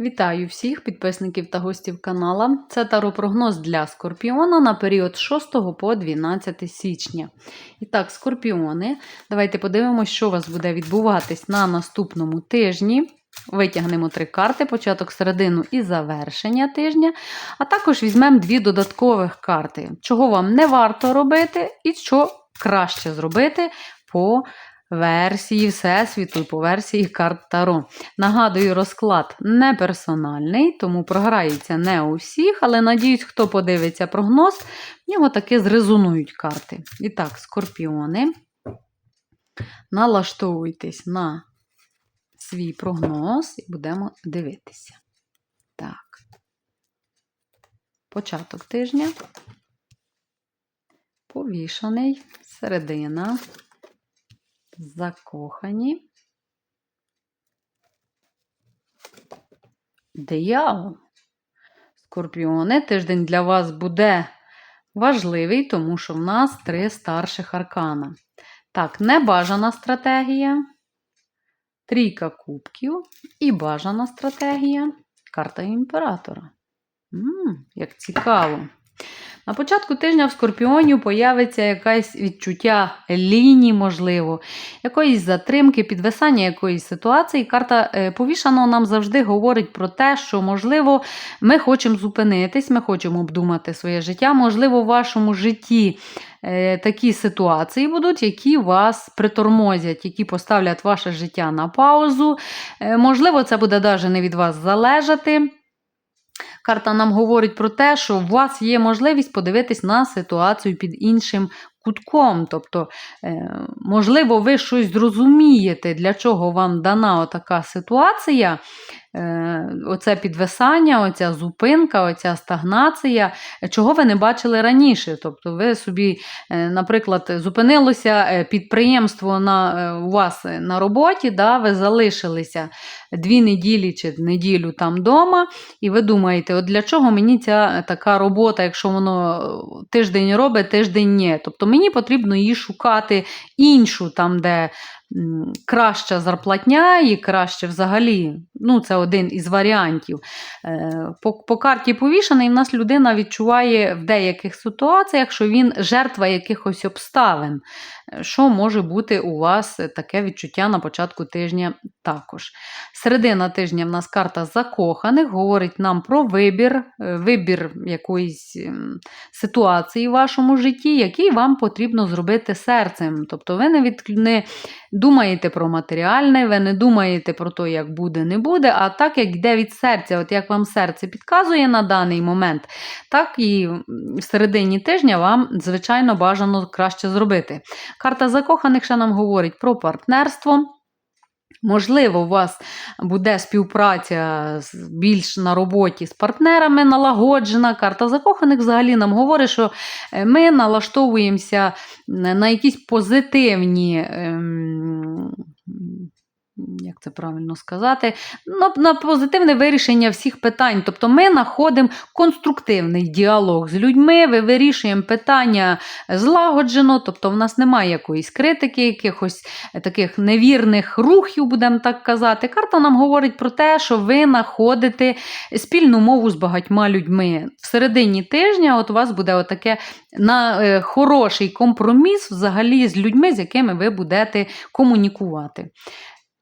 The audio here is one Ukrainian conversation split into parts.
Вітаю всіх підписників та гостів канала. Це таропрогноз для Скорпіона на період 6 по 12 січня. І так, скорпіони, давайте подивимося, що у вас буде відбуватись на наступному тижні. Витягнемо три карти: початок, середину і завершення тижня. А також візьмемо дві додаткових карти, чого вам не варто робити, і що краще зробити по версії Всесвіту, по версії карт Таро. Нагадую, розклад не персональний, тому програється не у всіх, але надіюсь, хто подивиться прогноз, в нього таки зрезонують карти. І так, скорпіони. Налаштовуйтесь на свій прогноз і будемо дивитися. Так. Початок тижня. Повішаний, середина. Закохані. Диявол. Скорпіони, тиждень для вас буде важливий, тому що в нас три старших аркана. Так, небажана стратегія, трійка кубків і бажана стратегія карта імператора. М, як цікаво. На початку тижня в Скорпіонів появиться якесь відчуття лінії, можливо, якоїсь затримки, підвисання якоїсь ситуації. Карта е, повішаного нам завжди говорить про те, що, можливо, ми хочемо зупинитись, ми хочемо обдумати своє життя. Можливо, в вашому житті е, такі ситуації будуть, які вас притормозять, які поставлять ваше життя на паузу. Е, Можливо, це буде навіть не від вас залежати. Карта нам говорить про те, що у вас є можливість подивитись на ситуацію під іншим кутком. Тобто, е, можливо, ви щось зрозумієте, для чого вам дана така ситуація. Е, Оце підвисання, оця зупинка, оця стагнація, чого ви не бачили раніше. Тобто, ви собі, е, наприклад, зупинилося е, підприємство на, е, у вас на роботі, да, ви залишилися дві неділі чи неділю там вдома, і ви думаєте, от для чого мені ця така робота, якщо воно тиждень робить, тиждень ні. Тобто мені потрібно її шукати іншу, там, де краща зарплатня і краще взагалі. Ну, це один із варіантів. Е, По, по карті повішений, в нас людина відчуває в деяких ситуаціях, що він жертва якихось обставин. Е, Що може бути у вас таке відчуття на початку тижня також. Середина тижня в нас карта закоханих, говорить нам про вибір, е, вибір якоїсь ситуації в вашому житті, який вам потрібно зробити серцем. Тобто ви не, від, не думаєте про матеріальне, ви не думаєте про те, як буде, не буде, а так, як йде від серця, от як вам серце підказує на даний момент, так і в середині тижня вам, звичайно, бажано краще зробити. Карта закоханих ще нам говорить про партнерство. Можливо, у вас буде співпраця більш на роботі з партнерами налагоджена. Карта закоханих взагалі нам говорить, що е, ми налаштовуємося на на якісь позитивні. Як це правильно сказати, на, на позитивне вирішення всіх питань. Тобто ми знаходимо конструктивний діалог з людьми, ви вирішуємо питання злагоджено, тобто в нас немає якоїсь критики, якихось таких невірних рухів, будемо так казати. Карта нам говорить про те, що ви знаходите спільну мову з багатьма людьми. В середині тижня от у вас буде отаке на е, хороший компроміс взагалі з людьми, з якими ви будете комунікувати.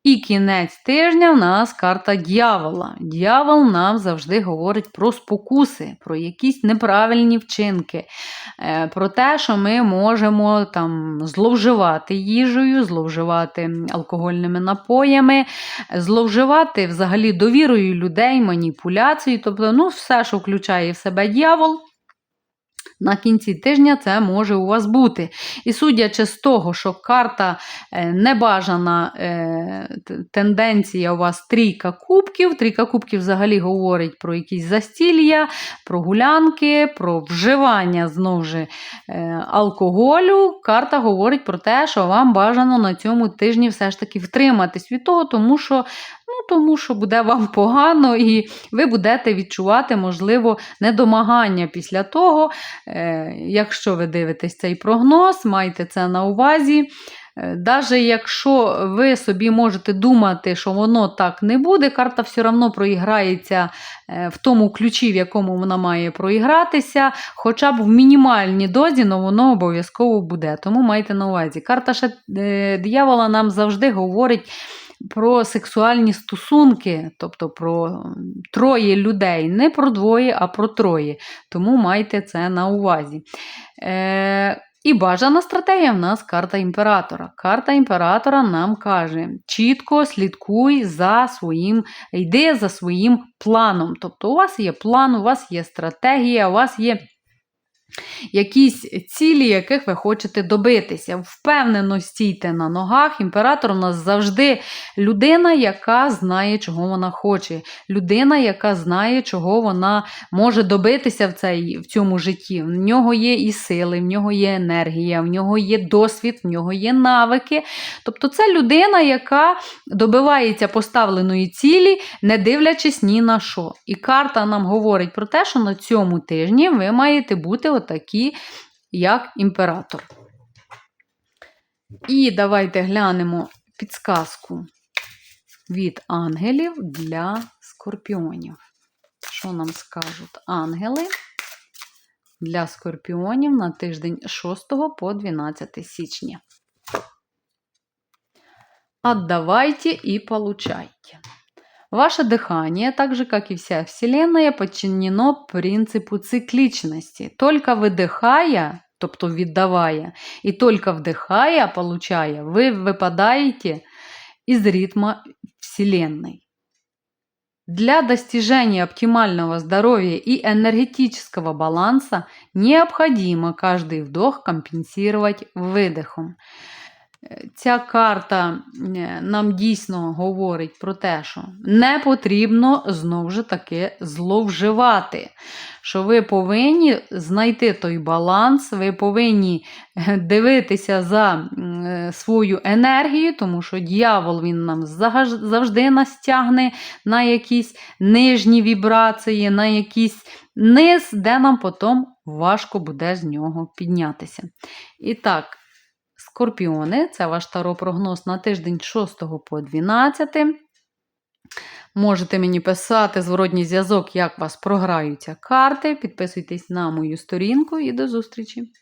І кінець тижня в нас карта дьявола. Дьявол нам завжди говорить про спокуси, про якісь неправильні вчинки, е, про те, що ми можемо там зловживати їжею, зловживати алкогольними напоями, зловживати взагалі довірою людей, маніпуляцією, тобто ну, все, що включає в себе дьявол. На кінці тижня це може у вас бути. І судячи з того, що карта е, небажана е, тенденція у вас трійка кубків. Трійка кубків взагалі говорить про якісь застілля, про гулянки, про вживання знову ж е, алкоголю. Карта говорить про те, що вам бажано на цьому тижні все ж таки втриматись від того, тому що. Ну, тому що буде вам погано, і ви будете відчувати, можливо, недомагання після того, Е, Якщо ви дивитесь цей прогноз, майте це на увазі. Навіть якщо ви собі можете думати, що воно так не буде, карта все одно проіграється е, в тому ключі, в якому вона має проігратися, хоча б в мінімальній дозі, але воно обов'язково буде. Тому майте на увазі. Карта ще е, диявола нам завжди говорить. Про сексуальні стосунки, тобто про троє людей, не про двоє, а про троє. Тому майте це на увазі. Е, і бажана стратегія в нас карта імператора. Карта імператора нам каже: чітко слідкуй за своїм, йди за своїм планом. Тобто, у вас є план, у вас є стратегія, у вас є якісь цілі, яких ви хочете добитися. Впевнено стійте на ногах. Імператор у нас завжди людина, яка знає, чого вона хоче. Людина, яка знає, чого вона може добитися в, цей, в цьому житті. В нього є і сили, в нього є енергія, в нього є досвід, в нього є навики. Тобто, це людина, яка добивається поставленої цілі, не дивлячись ні на що. І карта нам говорить про те, що на цьому тижні ви маєте бути отакі, як імператор. І давайте глянемо підсказку від ангелів для скорпіонів. Що нам скажуть ангели для скорпіонів на тиждень 6 по 12 січня? Отдавайте и получайте. Ваше дыхание, так же как и вся Вселенная, подчинено принципу цикличности. Только видихая, тобто віддавая, і только вдихая, получая, ви випадаєте із ритма Вселенной. Для достижения оптимального здоровья и энергетического баланса необходимо каждый вдох компенсировать видихом. Ця карта нам дійсно говорить про те, що не потрібно знову ж таки зловживати. Що ви повинні знайти той баланс, ви повинні е, дивитися за е, свою енергію, тому що дьявол він нам завжди нас тягне на якісь нижні вібрації, на якийсь низ, де нам потім важко буде з нього піднятися. І так, Скорпіони, це ваш таро-прогноз на тиждень 6 по 12. Можете мені писати зворотній зв'язок, як вас програються карти. Підписуйтесь на мою сторінку і до зустрічі!